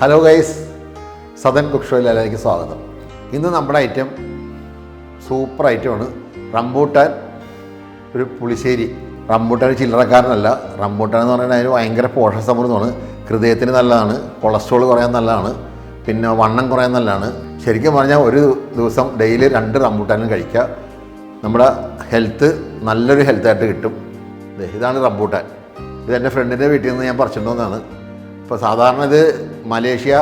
Hello guys Sadan book എല്ലാവർക്കും സ്വാഗതം. ഇന്ന് നമ്മുടെ ഐറ്റം സൂപ്പർ ഐറ്റമാണ് റംബൂട്ടാൻ ഒരു പുളിശ്ശേരി. റംബൂട്ടാൻ ചില്ലറക്കാരനല്ല. റംബൂട്ടാൻ എന്ന് പറയുന്നത് അതിന് ഭയങ്കര പോഷകസമൃദ്ധമാണ്. ഹൃദയത്തിന് നല്ലതാണ്. കൊളസ്ട്രോൾ കുറയാൻ നല്ലതാണ്. പിന്നെ വണ്ണം കുറയാൻ നല്ലതാണ്. ശരിക്കും പറഞ്ഞാൽ ഒരു ദിവസം ഡെയിലി രണ്ട് റംബൂട്ടാനും കഴിക്കുക. നമ്മുടെ ഹെൽത്ത് നല്ലൊരു ഹെൽത്തായിട്ട് കിട്ടും. ഇതാണ് റംബൂട്ടാൻ. ഇത് എന്റെ ഫ്രണ്ടിന്റെ വീട്ടിൽ നിന്ന് ഞാൻ പറിച്ചിട്ടുണ്ടെന്നാണ് ഇപ്പോൾ സാധാരണ ഇത് മലേഷ്യ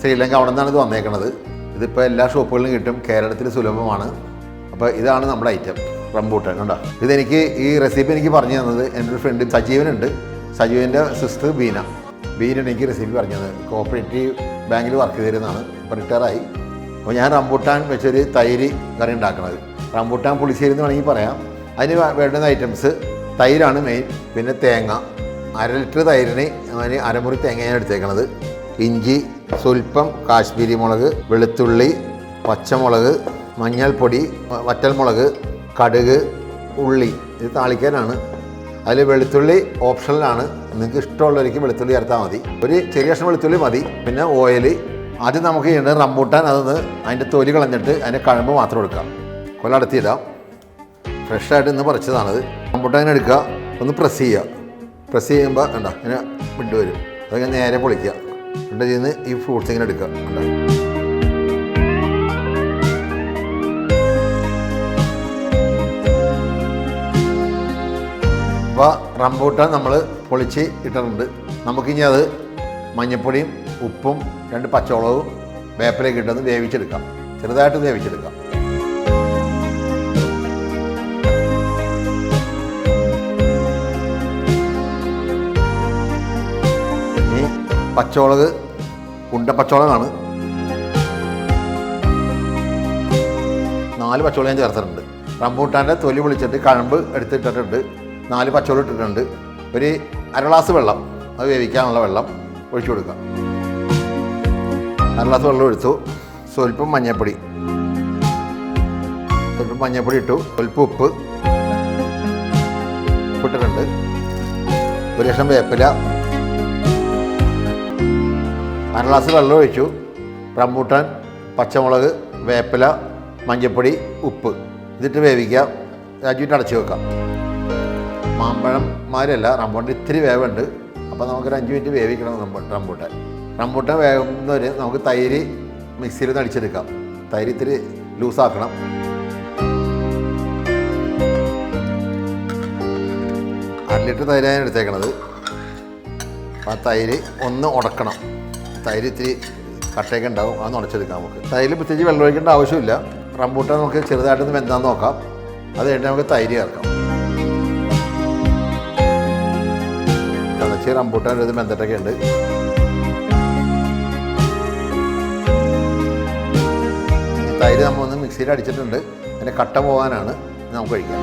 ശ്രീലങ്ക അവിടെ നിന്നാണ് ഇത് വന്നേക്കുന്നത് ഇതിപ്പോൾ എല്ലാ ഷോപ്പുകളിലും കിട്ടും. കേരളത്തിൽ സുലഭമാണ്. അപ്പോൾ ഇതാണ് നമ്മുടെ ഐറ്റം റംബൂട്ടൻ കണ്ടോ? ഇതെനിക്ക് ഈ റെസിപ്പി എനിക്ക് പറഞ്ഞു തന്നത് എന്റെ ഒരു ഫ്രണ്ട് സജീവനുണ്ട്. സജീവന്റെ സിസ്റ്റർ ബീന. ബീന എനിക്ക് റെസിപ്പി പറഞ്ഞു തന്നത്. കോപ്പറേറ്റീവ് ബാങ്കിൽ വർക്ക് ചെയ്തിരുന്നതാണ്. ഇപ്പോൾ റിട്ടയറായി അപ്പോൾ ഞാൻ റംബൂട്ടാൻ വെച്ചൊരു തൈര് കറി ഉണ്ടാക്കുന്നത് റംബൂട്ടാൻ പുളിശ്ശേരി എന്ന് വേണമെങ്കിൽ പറയാം. അതിന് വേണ്ടുന്ന ഐറ്റംസ് തൈരാണ് മെയിൻ പിന്നെ തേങ്ങ. അര ലിറ്റർ തൈരിന് അതിന് അരമുറി തേങ്ങയാണ് എടുത്തേക്കണത്. ഇഞ്ചി സ്വൽപ്പം കാശ്മീരി മുളക് വെളുത്തുള്ളി പച്ചമുളക് മഞ്ഞൾപ്പൊടി വറ്റൽമുളക് കടുക് ഉള്ളി ഇത് താളിക്കാനാണ്. അതിൽ വെളുത്തുള്ളി ഓപ്ഷനിലാണ്. നിങ്ങൾക്ക് ഇഷ്ടമുള്ളവർക്ക് വെളുത്തുള്ളി ചേർത്താൽ മതി. ഒരു ചെറിയ കഷ്ണം വെളുത്തുള്ളി മതി. പിന്നെ ഓയിൽ ആദ്യം നമുക്ക് ചെയ്യേണ്ടത് റംബൂട്ടാൻ അതൊന്ന് അതിന്റെ തൊലി കളഞ്ഞിട്ട് അതിന്റെ കഴമ്പ് മാത്രം എടുക്കാം. കൊല്ലടത്തിയിടാം ഫ്രഷായിട്ട് ഇന്ന് പറിച്ചതാണത്. റംബൂട്ടാൻ എടുക്കുക. ഒന്ന് പ്രസ് ചെയ്യുക. പ്രസ് ചെയ്യുമ്പോൾ കണ്ട ഇങ്ങനെ വിട്ടുവരും വരും നേരെ പൊളിക്കുക. എന്നിട്ട് ചെയ്യുന്ന ഈ ഫ്രൂട്ട്സ് ഇങ്ങനെ എടുക്കുക. അപ്പോൾ റംബൂട്ടാൻ നമ്മൾ പൊളിച്ച് ഇട്ടിട്ടുണ്ട്. നമുക്കിനി അത് മഞ്ഞപ്പൊടിയും ഉപ്പും രണ്ട് പച്ചമുളകും വേപ്പിലേക്ക് ഇട്ടത് വേവിച്ചെടുക്കാം. ചെറുതായിട്ട് വേവിച്ചെടുക്കാം. പച്ചമുളക് ഉണ്ട പച്ചമുളകാണ്. നാല് പച്ചമുളക് ഞാൻ ചേർത്തിട്ടുണ്ട്. റംബൂട്ടാന്റെ തൊലി വിളിച്ചിട്ട് കഴമ്പ് എടുത്തിട്ടിട്ടുണ്ട്. നാല് പച്ചമുളക് ഇട്ടിട്ടുണ്ട്. ഒരു അര ഗ്ലാസ് വെള്ളം അത് വേവിക്കാനുള്ള വെള്ളം ഒഴിച്ചു കൊടുക്കാം അര ഗ്ലാസ് വെള്ളം എടുത്തു സ്വല്പം മഞ്ഞൾപ്പൊടി. സ്വല്പം മഞ്ഞൾപ്പൊടി ഇട്ടു. സ്വല്പം ഉപ്പ് ഉപ്പിട്ടിട്ടുണ്ട് ഒരു ലക്ഷം വേപ്പില. അര ഗ്ലാസ് വെള്ളം ഒഴിച്ചു. റംബൂട്ടാൻ പച്ചമുളക് വേപ്പില മഞ്ഞൾപ്പൊടി ഉപ്പ്. ഇതിട്ട് വേവിക്കാം രാജുവിട്ട് അടച്ചു വെക്കാം. മാമ്പഴം മാരല്ല റംബൂട്ടാൻ ഇത്തിരി വേവുണ്ട്. അപ്പോൾ നമുക്കൊരു അഞ്ച് മിനിറ്റ് വേവിക്കണം റംബൂ റംബൂട്ടാൻ. റംബൂട്ടാൻ വേവുന്നവർ നമുക്ക് തൈര് മിക്സിയിൽ നിന്ന് അടിച്ചെടുക്കാം. തൈര് ഇത്തിരി ലൂസാക്കണം. അര ലിറ്റർ തൈരാണ് എടുത്തേക്കണത്. ആ തൈര് ഒന്ന് ഉടക്കണം. തൈര് ഇത്തിരി കട്ടയൊക്കെ ഉണ്ടാവും അത് ഉടച്ചെടുക്കാം നമുക്ക്. തൈര് പ്രത്യേകിച്ച് വെള്ളം ഒഴിക്കേണ്ട ആവശ്യമില്ല. റംബൂട്ടാൻ നമുക്ക് ചെറുതായിട്ടൊന്ന് വെന്താന്ന് നോക്കാം. അത് കഴിഞ്ഞിട്ട് നമുക്ക് തൈര് ചേർക്കാം. തിളച്ച് റംബൂട്ടാൻ ഇത് വെന്തിട്ടൊക്കെ ഉണ്ട്. തൈര് നമ്മൾ ഒന്ന് മിക്സിയിൽ അടിച്ചിട്ടുണ്ട്. അതിന്റെ കട്ട പോകാനാണ്. നമുക്ക് കഴിക്കാം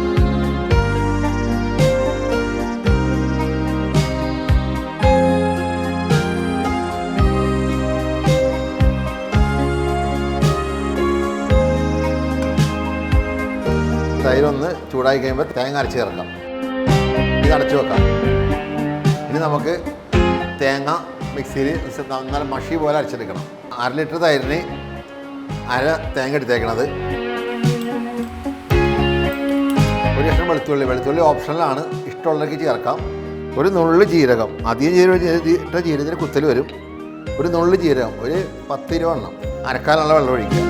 ചൂടായി കഴിയുമ്പോൾ തേങ്ങ അരച്ച് ചേർക്കാം. ഇത് അടച്ചു വെക്കാം. ഇനി നമുക്ക് തേങ്ങ മിക്സിയിൽ നല്ല മഷി പോലെ അരച്ചെടുക്കണം. അര ലിറ്റർ തൈരിന് അര തേങ്ങ എടുത്തേക്കണത്. ഒരു ലക്ഷം വെളുത്തുള്ളി. വെളുത്തുള്ളി ഓപ്ഷനിലാണ് ഇഷ്ടമുള്ളവർക്ക് ചേർക്കാം. ഒരു നുള്ളു ജീരകം. അധികം ജീരകം ഇട്ട ജീരകത്തിന് കുത്തൽ വരും. ഒരു നുള്ളു ജീരകം. ഒരു പത്ത് ഇരുപത് എണ്ണം അരക്കാനുള്ള വെള്ളം ഒഴിക്കുക.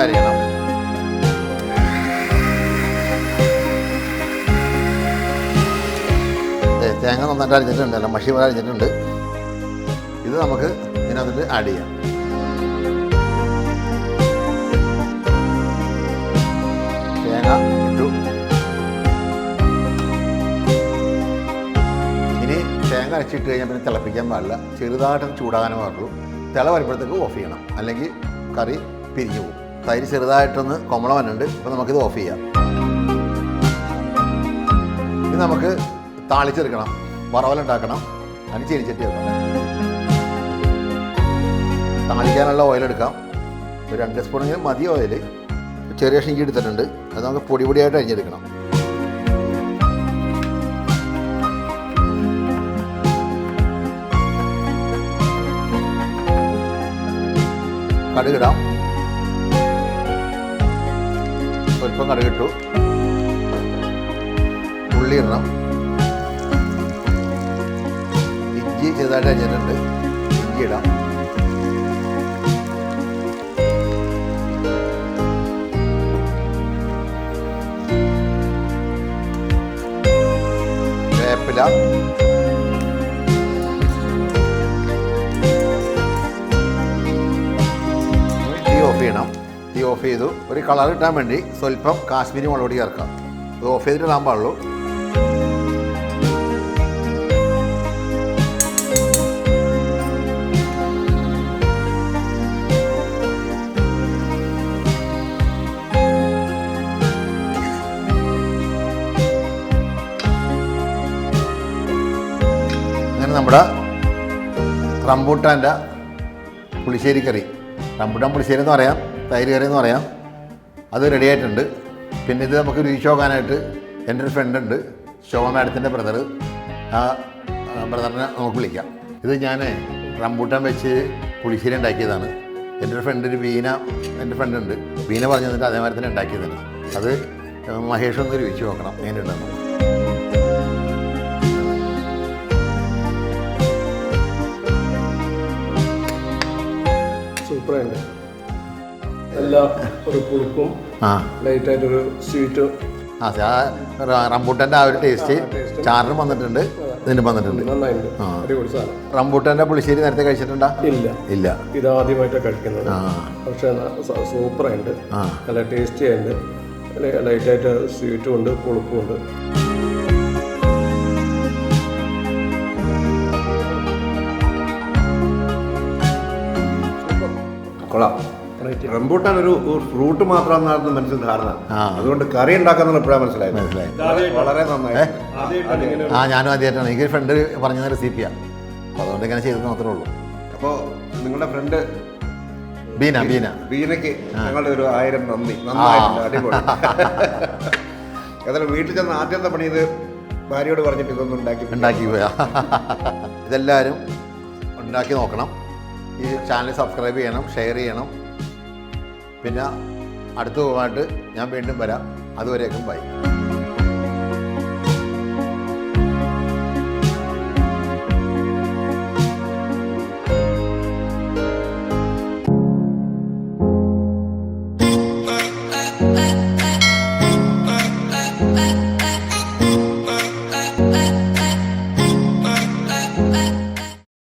അരിയണം തേങ്ങ നന്നായിട്ട് അരിഞ്ഞിട്ടുണ്ട്. അല്ല മഷി പോലെ അരിഞ്ഞിട്ടുണ്ട്. ഇത് നമുക്ക് ഇതിനകത്ത് ആഡ് ചെയ്യാം. തേങ്ങ ഇട്ടു. ഇനി തേങ്ങ അരച്ചിട്ട് കഴിഞ്ഞാൽ പിന്നെ തിളപ്പിക്കാൻ പാടില്ല. ചെറുതായിട്ട് ചൂടാകാനേ പാടുള്ളൂ. തിള വരുമ്പോഴത്തേക്ക് ഓഫ് ചെയ്യണം. അല്ലെങ്കിൽ കറി പിരിഞ്ഞു പോകും. തൈര് ചെറുതായിട്ടൊന്ന് കൊമള വന്നുണ്ട് അപ്പോൾ നമുക്കിത് ഓഫ് ചെയ്യാം. ഇത് നമുക്ക് താളിച്ചെടുക്കണം. വറവലുണ്ടാക്കണം. അതിന് ചെരിച്ചട്ടി വെക്കണം. താളിക്കാനുള്ള ഓയിൽ എടുക്കാം. ഒരു രണ്ട് സ്പൂണെങ്കിലും മതി ഓയിൽ ചെറിയ ഷീക്ക് എടുത്തിട്ടുണ്ട്. അത് നമുക്ക് പൊടി പൊടിയായിട്ട് അരിഞ്ഞെടുക്കണം. കടുകിടാം. സ്വല്പം കിട്ടു ഉള്ളി ഇടണം ഇഞ്ചി ചെറുതായിട്ട് അരിഞ്ഞിട്ടുണ്ട്. ഇഞ്ചി ഇടാം വേപ്പില ഓഫ് ചെയ്യണം. തീ ഓഫ് ചെയ്തു. ഒരു കളർ കിട്ടാൻ വേണ്ടി സ്വല്പം കാശ്മീരി മുളക് പൊടി ചേർക്കാം. അത് ഓഫ് ചെയ്തിട്ട് ഇടാൻ പാടുള്ളൂ നമ്മുടെ റംബൂട്ടാന്റെ പുളിശ്ശേരി കറി റംബൂട്ടാൻ പുളിശ്ശേരി എന്ന് പറയാം. തൈര് കറി എന്ന് പറയാം. അത് റെഡി ആയിട്ടുണ്ട്. പിന്നെ ഇത് നമുക്ക് രുചിച്ച് നോക്കാനായിട്ട് എന്റെ ഒരു ഫ്രണ്ട് ഉണ്ട്. ശോഭ മാഡത്തിന്റെ ബ്രദർ ആ ബ്രദറിനെ നമുക്ക് വിളിക്കാം. ഇത് ഞാൻ റംബൂട്ടാൻ വെച്ച് പുളിശ്ശേരി ഉണ്ടാക്കിയതാണ്. എന്റെ ഒരു ഫ്രണ്ട് ഒരു വീന എന്റെ ഫ്രണ്ട് ഉണ്ട്. വീന പറഞ്ഞു തന്നിട്ട് അതേമാതിരി തന്നെ ഉണ്ടാക്കിയതാണ്. അത് മഹേഷ് ഒന്ന് രുചിച്ച് നോക്കണം. എങ്ങനെയുണ്ടെന്ന്. എല്ലാ ഒരു പുളിപ്പും ആ. ലൈറ്റായിട്ടൊരു സ്വീറ്റും. ആ ആ റ- ആ ഒരു ടേസ്റ്റ്. ചാറിനും വന്നിട്ടുണ്ട്. ഇതിനും വന്നിട്ടുണ്ട്. നന്നായിട്ടുണ്ട്. റംബൂട്ടാന്റെ പുളിശ്ശേരി നേരത്തെ കഴിച്ചിട്ടുണ്ടോ? ഇല്ല. ഇല്ല. ഇതാദ്യമായിട്ടാണ് കഴിക്കുന്നത്. ആ. പക്ഷേ സൂപ്പറായിട്ട് ആ. നല്ല ടേസ്റ്റി ആയിട്ട് ലൈറ്റായിട്ട് സ്വീറ്റും ഉണ്ട് പുളിപ്പും ഉണ്ട്. കൊള്ളാം. റംബൂട്ടാൻ ഒരു ഫ്രൂട്ട് മാത്രമാണെന്നായിരുന്നു മനസ്സിൽ ധാരണ. അതുകൊണ്ട് കറി ഉണ്ടാക്കാന്നുള്ള ഇപ്പോഴാണ് മനസ്സിലായത്. മനസ്സിലായി വളരെ നന്നായി. ആ ഞാനും ആദ്യമായിട്ടാണ്. എനിക്ക് ഫ്രണ്ട് പറഞ്ഞ റെസിപ്പിയാണ് അപ്പോൾ അതുകൊണ്ട് ഇങ്ങനെ ചെയ്തത് മാത്രമേ ഉള്ളൂ. അപ്പോൾ നിങ്ങളുടെ ഫ്രണ്ട് ബീന ബീന. ബീനയ്ക്ക് ഞങ്ങളുടെ ഒരു ആയിരം നന്ദി. നന്നായിട്ടുണ്ട്. അടിപൊളി. ഏതായാലും വീട്ടിൽ ചെന്ന് ആദ്യത്തെ പണി? ഇത് ഭാര്യയോട് പറഞ്ഞിട്ട് ഇതൊന്നും ഉണ്ടാക്കി ഉണ്ടാക്കി പോയാ. ഇതെല്ലാവരും ഉണ്ടാക്കി നോക്കണം. ഈ ചാനൽ സബ്സ്ക്രൈബ് ചെയ്യണം ഷെയർ ചെയ്യണം. പിന്നെ അടുത്ത പോകാനായിട്ട് ഞാൻ വീണ്ടും വരാം. അതുവരേക്കും ബൈ.